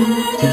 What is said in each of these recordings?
เ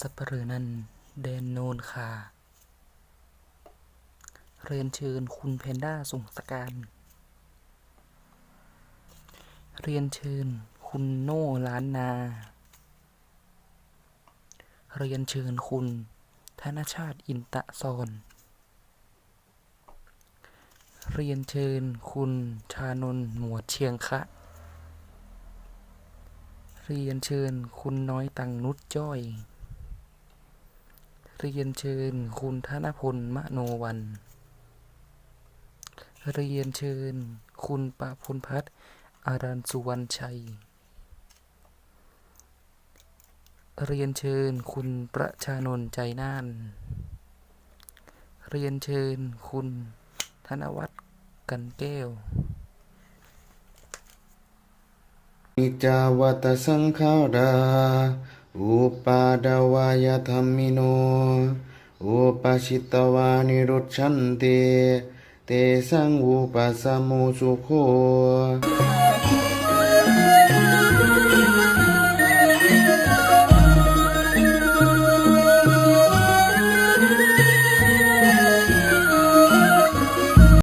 สัปเหรอนันแดนโนนคา เรียนเชิญคุณแพนด้าส่งสการ เรียนเชิญคุณโน่ล้านนา เรียนเชิญคุณธนชาติอินตะซอน เรียนเชิญคุณชานนหมวดเชียงคะเรียนเชิญคุณน้อยตังนุชจ้อย เรียนเชิญคุณธนพลมโนวัน เรียนเชิญ คุณปะพลพัฒน์อารันสุวรรณชัย เรียนเชิญ คุณประชานนท์ใจน่าน เรียนเชิญ คุณธนวัฒน์กันแก้วนิจจาวัตสังขารา อุปาดาวายธรรมิโน อุปชิตวานิรุชันเตเตสังอุปสมมุสุโค